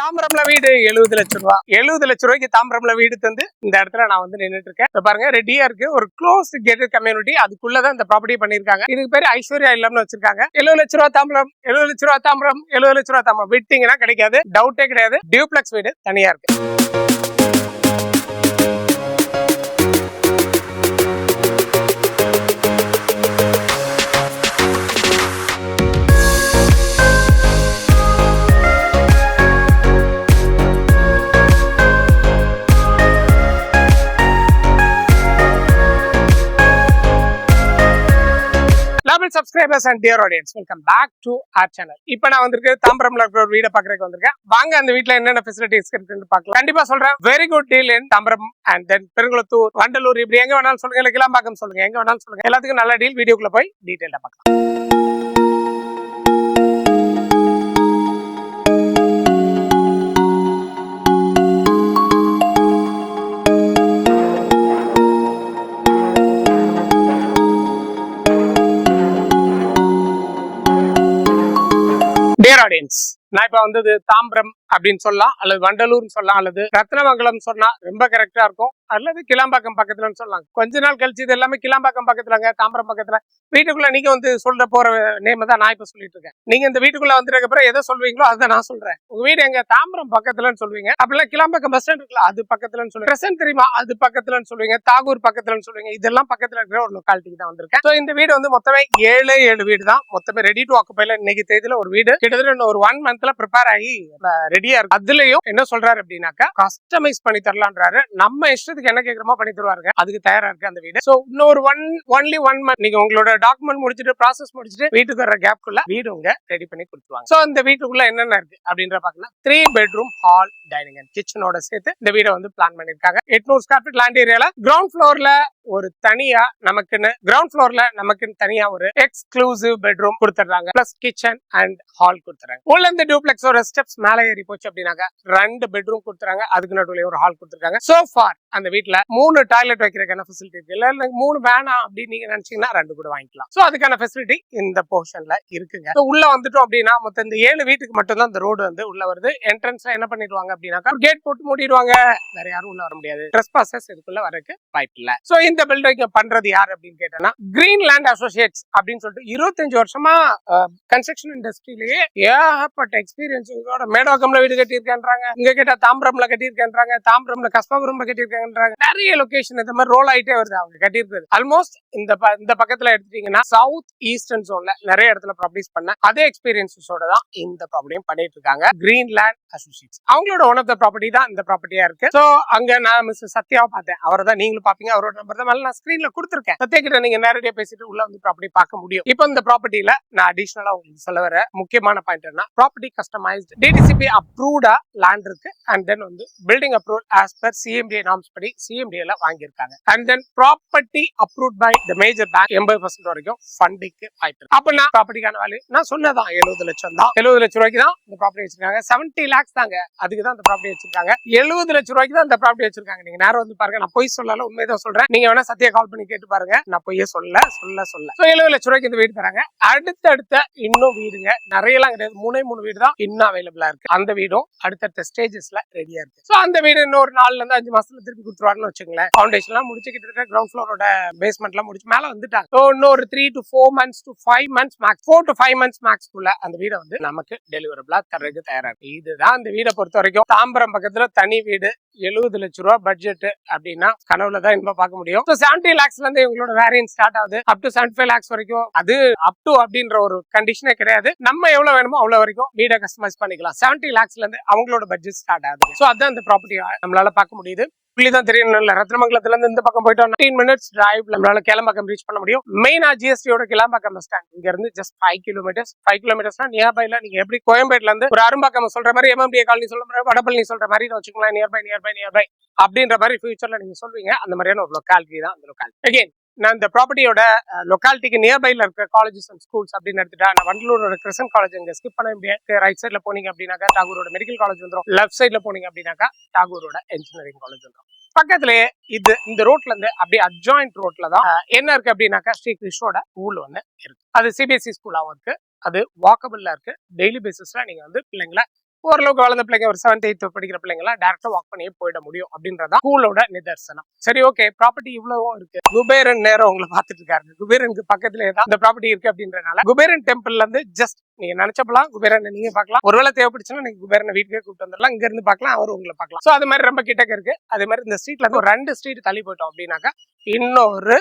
தாம்பரம்ல வீடு எழுபது லட்சம் ரூபா. எழுபது லட்சம் ரூபாய்க்கு தாம்பரம்ல வீடு தந்து இந்த இடத்துல நான் வந்து நின்னுட்டு இருக்கேன் பாருங்க ரெடியா இருக்கு. ஒரு க்ளோஸ் கேட்டட் கம்யூனிட்டி அதுக்குள்ளதான் இந்த ப்ராப்பர்ட்டி பண்ணிருக்காங்க இதுக்கு பேரு ஐஸ்வர்யா இல்லம்னு வச்சிருக்காங்க. எழுபது லட்ச ரூபா தாம்பரம் எழுபது லட்ச ரூபா தாம்பரம் எழுபது லட்ச ரூபா தாம்பரம். விட்டீங்கன்னா கிடைக்காது. டவுட்டே கிடையாது. டியூப்ளெக்ஸ் வீடு தனியா இருக்கு. Subscribers and dear audience welcome back to our channel இப்போ நான் வந்திருக்கு தாம்பரம்ல இருக்கிற ஒரு வீடை பாக்குறதுக்கு வந்திருக்கேன். வாங்க அந்த வீட்ல என்னென்ன ஃபெசிலிட்டிஸ் இருக்குன்னு பார்க்கலாம். கண்டிப்பா சொல்றேன். Very good deal in Tambaram and then Perungalathur Vandalur இப்படி எங்க வேணாலும் சொல்லுங்க. இல்லை கிளாம்பாக்கம் சொல்லுங்க. எங்க வேணாலும் சொல்லுங்க. எல்லாத்துக்கும் நல்ல டீல் வீடியோக்குள்ள போய் டீட்டெயிலா பார்க்கலாம். நான் இப்ப வந்தது தாம்பரம் அப்படின்னு சொல்லலாம் அல்லது வண்டலூர்னு சொல்லலாம் அல்லது ரத்னமங்கலம் சொன்னா ரொம்ப கரெக்டா இருக்கும். அல்லது கிளாம்பாக்கம் பக்கத்துலன்னு சொல்லலாம். கொஞ்ச நாள் கழிச்சு இது எல்லாமே கிளாம்பாக்கம் பக்கத்துலங்க தாம்பரம் பக்கத்துல. வீட்டுக்குள்ள நீங்க வந்து சொல்ற போற நேம் தான் நான் இப்ப சொல்லிட்டு இருக்கேன். நீங்க இந்த வீட்டுக்குள்ள வந்ததுக்கு அப்புறம் எதை சொல்வீங்களோ அதை நான் சொல்றேன். உங்க வீடு எங்க? தாம்பரம் பக்கத்துலன்னு சொல்லுவீங்க அப்படிலாம் கிளாம்பாக்கம் பஸ் ஸ்டாண்ட் இருக்குல்ல அது பக்கத்துலன்னு சொல்லுவீங்க பிரசன்ட் தெரியுமா? அது பக்கத்துலன்னு சொல்லுவீங்க. தாகூர் பக்கத்துலன்னு சொல்லுவீங்க. இதெல்லாம் பக்கத்துல இருக்கிற ஒரு லொக்காலிட்டிக்கு தான் வந்திருக்கேன். ஸோ இந்த வீடு வந்து மொத்தமே ஏழு ஏழு வீடு தான் மொத்தமே ரெடி டு ஆக்குப்பைல இன்னைக்கு தேதியில ஒரு வீடு. கிட்டத்தட்ட ஒரு ஒன் மந்த்ல ப்ரிப்பேர் ஆகி ரெடியா இருக்கு. அதுலயும் என்ன சொல்றாரு அப்படின்னாக்கா கஸ்டமைஸ் பண்ணி தரலான்றாரு. நம்ம இஷ்டத்துக்கு என்ன கேக்குறோமோ பண்ணி தருவாருங்க. அதுக்கு தயாரா இருக்கு அந்த வீடு. சோ இன்னொரு ஒன் ஒன்லி ஒன் மந்த் நீங்க உங்களோட டாக்குமெண்ட் முடிச்சுட்டு ப்ராசஸ் முடிச்சுட்டு வீட்டுக்கு வர கேப்குள்ள வீடு உங்க ரெடி பண்ணி கொடுத்துருவாங்க. சோ இந்த வீட்டுக்குள்ள என்னென்ன இருக்கு அப்படின்ற பாக்கலாம் three bedroom hall dining and கிச்சனோட சேர்த்து இந்த வீடை வந்து பிளான் பண்ணிருக்காங்க. எட்நூறு ஸ்கொயர் ஃபீட் லேண்ட் ஏரியால கிரவுண்ட் ஃப்ளோர்ல ஒரு தனியா நமக்குன்னு கிரவுண்ட் ஃப்ளோர்ல நமக்குன்னு தனியா ஒரு எக்ஸ்க்ளூசிவ் பெட்ரூம் கொடுத்துறாங்க பிளஸ் கிச்சன் அண்ட் ஹால் கொடுத்துறாங்க உள்ள இந்த டூப்ளெக்ஸோட ஸ்டெப்ஸ் மேலே ஏறி போச்சு அப்படின்னாக்க ரெண்டு பெட்ரூம் கொடுத்துறாங்க. அதுக்கு நடுவுல ஒரு ஹால் கொடுத்துருக்காங்க. சோ ஃபார் அந்த வீட்ல மூணு டாய்லெட் வைக்கிறதுக்கான ஃபெசிலிட்டி இருக்கு. இல்ல மூணு வேணாம் அப்படின்னு நீங்க நினைச்சீங்கன்னா ரெண்டு கூட வாங்கிக்கலாம். ஸோ அதுக்கான ஃபெசிலிட்டி இந்த போர்ஷன்ல இருக்குங்க. உள்ள வந்துட்டோம் அப்படின்னா மொத்தம் இந்த ஏழு வீட்டுக்கு மட்டும் தான் இந்த ரோடு வந்து உள்ள வருது. என்ட்ரன்ஸ்ல என்ன பண்ணிடுவாங்க அப்படின்னாக்கா கேட் போட்டு மூடிடுவாங்க. வேற யாரும் உள்ள வர முடியாது. ட்ரெஸ் பாசஸ் இதுக்குள்ள வரக்கு வாய்ப்பு இல்ல. சோ இந்த பில்டிங் பண்றது யார் அப்படின்னு கேட்டோம்னா கிரீன் லேண்ட் அசோசியேட்ஸ் அப்படின்னு சொல்லிட்டு இருபத்தஞ்சு வருஷமா கன்ஸ்ட்ரக்ஷன் இண்டஸ்ட்ரியிலேயே ஏகப்பட்ட எக்ஸ்பீரியன்ஸ் இதோட மேடோக்கம்ல வீடு கட்டியிருக்கேன்றாங்க. இங்க கேட்டா தாம்பரம்ல கட்டியிருக்கேன்றாங்க. தாம்பரம்ல கஸ்பாபுரம்ல கட்டியிருக்காங்கன்றாங்க நிறைய லொகேஷன் இந்த மாதிரி ரோல் ஆயிட்டே வருது அவங்க கட்டியிருக்கிறது. ஆல்மோஸ்ட் இந்த இந்த பக்கத்துல எடுத்துட்டீங்கன்னா சவுத் ஈஸ்டர்ன் ஜோன்ல நிறைய இடத்துல ப்ராப்பர்ட்டிஸ் பண்ண அதே எக்ஸ்பீரியன்ஸஸோட தான் இந்த ப்ராப்பர்ட்டியும் பண்ணிட்டு இருக்காங்க. கிரீன் லேண்ட் அசோசியேட்ஸ் அவங்களோட ஒன் ஆஃப் த ப்ராப்பர்ட்டி தான் இந்த ப்ராப்பர்ட்டியா இருக்கு. ஸோ அங்க நான் மிஸ் சத்யாவை பார்த்தேன். அவரை தான் நீங்களும் பாப்பீங்க அவரோட நம்பர் தான். மேலே நான் ஸ்கிரீன்ல கொடுத்துருக்கேன். சத்யா கிட்ட நீங்க நேரடியாக பேசிட்டு உள்ள வந்து ப்ராப்பர்ட்டி பார்க்க முடியும். இப்போ இந்த ப்ராப்பர்ட்டியில நான் அடிஷனலா உங்களுக்கு சொல்ல வர முக்கியமான பாயிண்ட் என்ன ப்ராப்பர்ட்டி கஸ்டமைஸ்ட் டிடிசிபி அப்ரூவ்டா லேண்ட் இருக்கு. அண்ட் தென் வந்து building approval as per CMDA norms படி சிஎம்டிஏல வாங்கியிருக்காங்க. And then property approve by the major bank எண்பது பர்சன்ட் வரைக்கும் ஃபண்டிங்க்கு வாய்ப்பு இருக்கு. நான் ப்ராப்பர்ட்டிக்கான வேல்யூ நான் சொன்னதான் எழுபது லட்சம் தான். எழுபது லட்சம் ரூபாய்க்கு தான் இந்த ப்ராப்பர்ட்டி வச்சிருக்காங்க. செவன்டி லேக்ஸ் தாங்க. அதுக்கு தான் அந்த ப்ராப்பர்ட்டி வச்சிருக்காங்க. எழுபது லட்சம் ரூபாய்க்கு தான் அந்த ப்ராப்பர்ட்டி வச்சிருக்காங்க. நீங்க நேரம் வந்து பாருங்க. நான் பொய் சொல்லல உண்மைதான் சொல்றேன். நீங்க வேணா சத்தியா கால் பண்ணி கேட்டு பாருங்க. நான் பொய்யே சொல்ல சொல்ல சொல்ல சோ எழுபது லட்சம் ரூபாய்க்கு இந்த வீடு தராங்க. அடுத்தடுத்த இன்னும் வீடுங்க. நிறைய எல்லாம் கிடையாது. மூணே மூணு வீடு தான் இன்னும் அவைலபிளா இருக்கு. அந்த வீடும் அடுத்தடுத்த ஸ்டேஜஸ்ல ரெடியா இருக்கு. சோ அந்த வீடு இன்னொரு நாள்ல நாலுல இருந்து அஞ்சு மாசத்துல திருப்பி கொடுத்துருவாருன்னு வச்சுங்களேன் ஃபவுண்டேஷன் எல்லாம் முடிச்சு கிட்டத்தட்ட கிரவுண்ட் ஃப்ளோரோட பேஸ்மெண்ட் எல்லாம் முடிச்சு மேல வந்துட்டாங்க. ஸோ இன்னொரு three to four months to five months max four to five months மேக்ஸ்க்குள்ள அந்த வீடை வந்து நமக்கு டெலிவரபிளா தர்றதுக்கு தயாரா இருக்கு. இதுதான் இந்த வீடை பொறுத்த வரைக்கும் தாம்பரம் பக்கத்துல தனி வீடு. எழுபது லட்ச ரூபா பட்ஜெட் அப்படின்னா கனவுல தான் இன்பம் பார்க்க முடியும். ஸோ செவன்டி லேக்ஸ்ல இருந்து இவங்களோட வேரியன்ட் ஸ்டார்ட் ஆகுது. Up to seventy five lakhs வரைக்கும் அது அப் டு அப்படின்ற ஒரு கண்டிஷனே கிடையாது. நம்ம எவ்வளவு வேணுமோ அவ்வளவு வரைக்கும் வீடை கஸ்டமைஸ் பண்ணிக்கலாம். செவன்டி லேக்ஸ்ல இருந்து அவங்களோட பட்ஜெட் ஸ்டார்ட் ஆகுது. ஸோ அதான் இந்த ப்ராப்பர்ட்டி நம்மளால பார்க்க முடியுது. புள்ளி தான் தெரியும். இல்ல ரத்னமங்கலத்துல இருந்து இந்த பக்கம் போயிட்டோம் 15 மினிட்ஸ் டிரைவ் நம்மளால கிளம்பாக்கம் ரீச் பண்ண முடியும். மெயினா ஜிஎஸ்டியோட கிளம்பாக்கம் பஸ் ஸ்டாண்ட் இங்க இருந்து ஜஸ்ட் ஃபைவ் கிலோமீட்டர்ஸ் ஃபைவ் கிலோமீட்டர்ஸ்னா நியர்பைல நீங்க எப்படி கோயம்பேட்ல இருந்து ஒரு அரும்பாக்கம் சொல்ற மாதிரி எம்எம்டிஏ காலனி சொல்ற மாதிரி வடபழனி சொல்ற மாதிரி வச்சுக்கலாம் நியர்பை நியர்பை நியர்பை அப்படின்ற மாதிரி ஃபியூச்சர்ல நீங்க சொல்வீங்க அந்த மாதிரியான ஒரு லொக்காலிட்டி தான் அந்த லொக்காலிட்டி அகைன் நான் இந்த ப்ராப்பர்ட்டியோட லொக்காலிட்டிக்கு நியர்பைல இருக்க காலேஜஸ் அண்ட் ஸ்கூல்ஸ் அப்படின்னு எடுத்துட்டா நான் வண்டலூரோட கிறிஸ்டன் காலேஜ் இங்க ஸ்கிப் பண்ண முடியாது. ரைட் சைட்ல போனீங்க அப்படின்னாக்கா டாகூரோட மெடிக்கல் காலேஜ் வந்துடும் லெஃப்ட் சைட்ல போனீங்க அப்படின்னாக்கா டாகூரோட இன்ஜினியரிங் காலேஜ் வந்துடும் பக்கத்துலயே இது இந்த ரோட்ல இருந்து அப்படியே அட்ஜாயிண்ட் ரோட்ல தான் என்ன இருக்கு அப்படின்னாக்கா ஸ்ரீ கிருஷ்ணோட ஊர்ல ஒன்று இருக்கு. அது சிபிஎஸ்சி ஸ்கூலாவும் இருக்கு. அது வாக்கபிள்ல இருக்கு. டெய்லி பேசிஸ்ல நீங்க வந்து பிள்ளைங்களை ஓரளவுக்கு வளர்ந்த பிள்ளைங்க ஒரு செவன்த் எயித்து படிக்கிற பிள்ளைங்களாம் டேரக்டா வாக் பண்ணியே போயிட முடியும் அப்படின்றதா ஸ்கூலோட நிதர்சனம். சரி ஓகே ப்ராப்பர்ட்டி இவ்வளவும் இருக்கு. குபேரன் நேரம் உங்களை பார்த்துட்டு இருக்காரு. குபேரனுக்கு பக்கத்துல தான் இந்த ப்ராப்பர்ட்டி இருக்கு அப்படின்றனால குபேரன் டெம்பிள்ல இருந்து ஜஸ்ட் நீங்க நினைச்சப்பலாம் குபேரனை நீங்க பார்க்கலாம். ஒருவேளை தேவைப்படுச்சுன்னா நீங்க குபேரனை வீட்டுக்கே கூப்பிட்டு வந்துடலாம். இங்க இருந்து பார்க்கலாம் அவர் உங்களை பார்க்கலாம். சோ அது மாதிரி ரொம்ப கிட்டக்க இருக்கு. அதே மாதிரி இந்த ஸ்ட்ரீட்ல இருந்து ஒரு ரெண்டு ஸ்ட்ரீட் தள்ளி போயிட்டோம் அப்படின்னாக்கா இன்னொரு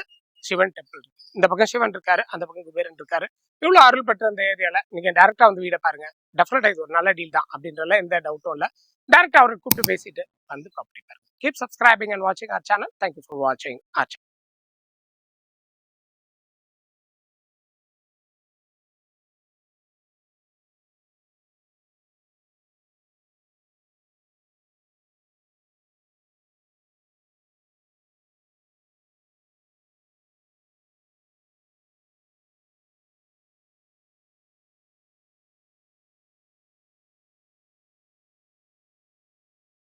சிவன் டெம்பிள் இந்த பக்கம் சிவன் இருக்காரு அந்த பக்கம் குபேரன் இருக்காரு. இவ்வளோ அருள் பெற்ற அந்த ஏரியால நீங்க டேரக்டா வந்து வீட பாருங்க. டெஃபினட்டா இது ஒரு நல்ல டீல் தான் அப்படின்றல எந்த டவுட்டும் இல்ல. டேரக்டா அவரை கூப்பிட்டு பேசிட்டு வந்து ப்ராப்பர்ட்டி பாருங்க. கீப் சப்ஸ்கிரைபிங் அண்ட் வாட்சிங் ஆர் சேனல் தேங்க்யூ ஃபார் வாட்சிங் ஆர்